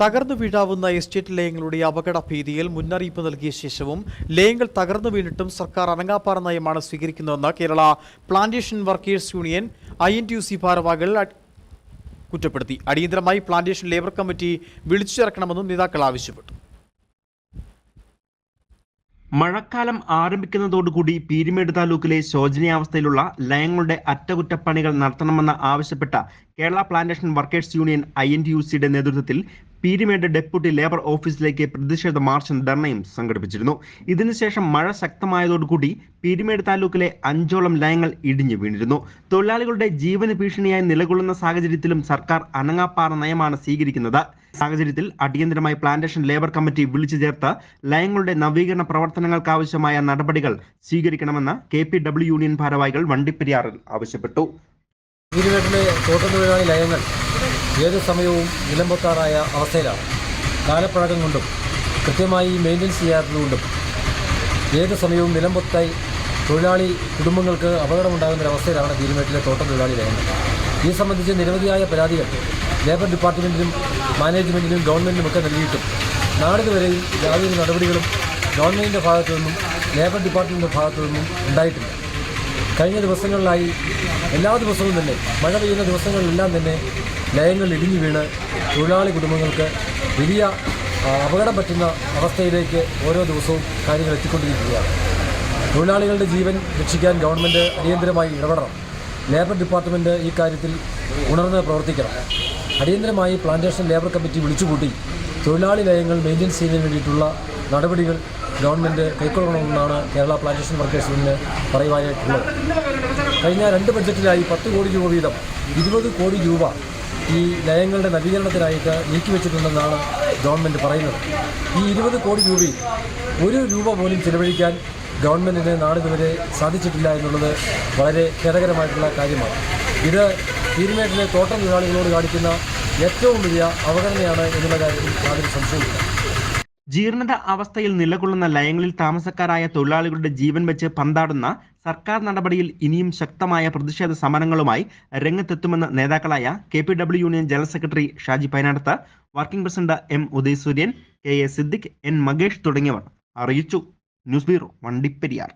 തകർന്നു വീഴാവുന്ന എസ്റ്റേറ്റ് ലയങ്ങളുടെ അപകട ഭീതിയിൽ മുന്നറിയിപ്പ് നൽകിയ ശേഷവും ലയങ്ങൾ തകർന്നു വീണിട്ടും സർക്കാർ അനങ്ങാപ്പാറ നയമാണ് സ്വീകരിക്കുന്നതെന്ന് Kerala plantation workers union I N T U C ഭാരവാഹികൾ കുറ്റപ്പെടുത്തി. അടിയന്തരമായി പ്ലാന്റേഷൻ ലേബർ കമ്മിറ്റി വിളിച്ചു ചേർക്കണമെന്നും നേതാക്കൾ ആവശ്യപ്പെട്ടു. മഴക്കാലം ആരംഭിക്കുന്നതോടുകൂടി പീരിമേട് താലൂക്കിലെ ശോചനീയാവസ്ഥയിലുള്ള ലയങ്ങളുടെ അറ്റകുറ്റപ്പണികൾ നടത്തണമെന്ന് ആവശ്യപ്പെട്ട Kerala plantation workers union I N T U സിയുടെ നേതൃത്വത്തിൽ പീരിമേട് ഡെപ്യൂട്ടി ലേബർ ഓഫീസിലേക്ക് പ്രതിഷേധ മാർച്ചും ധർണയും സംഘടിപ്പിച്ചിരുന്നു. ഇതിനുശേഷം മഴ ശക്തമായതോടുകൂടി പീരിമേട് താലൂക്കിലെ അഞ്ചോളം ലയങ്ങൾ ഇടിഞ്ഞു വീണിരുന്നു. തൊഴിലാളികളുടെ ജീവന ഭീഷണിയായി നിലകൊള്ളുന്ന സാഹചര്യത്തിലും സർക്കാർ അനങ്ങാപ്പാറ നയമാണ് സ്വീകരിക്കുന്നത്. സാഹചര്യത്തിൽ അടിയന്തരമായി പ്ലാന്റേഷൻ ലേബർ കമ്മിറ്റി വിളിച്ചു ചേർത്ത് ലയങ്ങളുടെ നവീകരണ പ്രവർത്തനങ്ങൾക്കാവശ്യമായ നടപടികൾ സ്വീകരിക്കണമെന്ന് കെ പി ഡബ്ല്യു യൂണിയൻ ഭാരവാഹികൾ വണ്ടിപ്പെരിയാറിൽ ആവശ്യപ്പെട്ടു. ലയങ്ങൾ ഏത് സമയവും നിലംപൊത്താറായ അവസ്ഥയിലാണ്. കാലപ്പഴക്കം കൊണ്ടും കൃത്യമായി മെയിന്റനൻസ് ചെയ്യാത്തതുകൊണ്ടും ഏത് സമയവും നിലംപൊത്തായി തൊഴിലാളി കുടുംബങ്ങൾക്ക് അപകടമുണ്ടാകുന്ന ഒരവസ്ഥയിലാണ് പീരുമേട്ടിലെ തോട്ടം തൊഴിലാളി രംഗം. ഈ സംബന്ധിച്ച് നിരവധിയായ പരാതികൾ ലേബർ ഡിപ്പാർട്ട്മെന്റിനും മാനേജ്മെന്റിനും ഗവൺമെന്റിനുമൊക്കെ നൽകിയിട്ടും നാളിതുവരെയും യാതൊരു നടപടികളും ഗവൺമെന്റിന്റെ ഭാഗത്തു നിന്നും ലേബർ ഡിപ്പാർട്ട്മെന്റിന്റെ ഭാഗത്തു നിന്നും ഉണ്ടായിട്ടില്ല. കഴിഞ്ഞ ദിവസങ്ങളിലായി എല്ലാ ദിവസവും തന്നെ മഴ പെയ്യുന്ന ദിവസങ്ങളിലെല്ലാം തന്നെ ലയങ്ങൾ ഇടിഞ്ഞു വീണ് തൊഴിലാളി കുടുംബങ്ങൾക്ക് വലിയ അപകടം പറ്റുന്ന അവസ്ഥയിലേക്ക് ഓരോ ദിവസവും കാര്യങ്ങൾ എത്തിക്കൊണ്ടിരിക്കുകയാണ്. തൊഴിലാളികളുടെ ജീവൻ രക്ഷിക്കാൻ ഗവൺമെന്റ് അടിയന്തരമായി ഇടപെടണം. ലേബർ ഡിപ്പാർട്ട്മെന്റ് ഈ കാര്യത്തിൽ ഉണർന്ന് പ്രവർത്തിക്കണം. അടിയന്തരമായി പ്ലാന്റേഷൻ ലേബർ കമ്മിറ്റി വിളിച്ചുകൂട്ടി തൊഴിലാളി ലയങ്ങൾ മെയിന്റെയിൻ ചെയ്യുന്നതിന് വേണ്ടിയിട്ടുള്ള നടപടികൾ ഗവൺമെന്റ് കൈക്കൊള്ളണമെന്നാണ് കേരള പ്ലാന്റേഷൻ വർക്കേഴ്സ് യൂണിയന് പറയുവാനായിട്ടുള്ളത്. കഴിഞ്ഞ രണ്ട് ബഡ്ജറ്റിലായി പത്ത് കോടി രൂപ വീതം ഇരുപത് കോടി രൂപ ഈ ലയങ്ങളുടെ നവീകരണത്തിനായിട്ട് നീക്കിവെച്ചിട്ടുണ്ടെന്നാണ് ഗവൺമെന്റ് പറയുന്നത്. ഈ ഇരുപത് കോടി രൂപയിൽ ഒരു രൂപ പോലും ചിലവഴിക്കാൻ ഗവൺമെന്റിന് നാളിതുവരെ സാധിച്ചിട്ടില്ല എന്നുള്ളത് വളരെ ഖേദകരമായിട്ടുള്ള കാര്യമാണ്. ഇത് തീരുമേട്ടിലെ തോട്ടം തൊഴിലാളികളോട് കാണിക്കുന്ന ഏറ്റവും വലിയ അവഗണനയാണ് എന്നുള്ള കാര്യത്തിൽ യാതൊരു സംശയമില്ല ജീർണത അവസ്ഥയിൽ നിലകൊള്ളുന്ന ലയങ്ങളിൽ താമസക്കാരായ തൊഴിലാളികളുടെ ജീവൻ വെച്ച് പന്താടുന്ന സർക്കാർ നടപടിയിൽ ഇനിയും ശക്തമായ പ്രതിഷേധ സമരങ്ങളുമായി രംഗത്തെത്തുമെന്ന് നേതാക്കളായ K P W union general secretary Shaji Painadath working president M Udayasooryan K A Siddique N Makesh തുടങ്ങിയവർ അറിയിച്ചു. News bureau Vandiperiyar.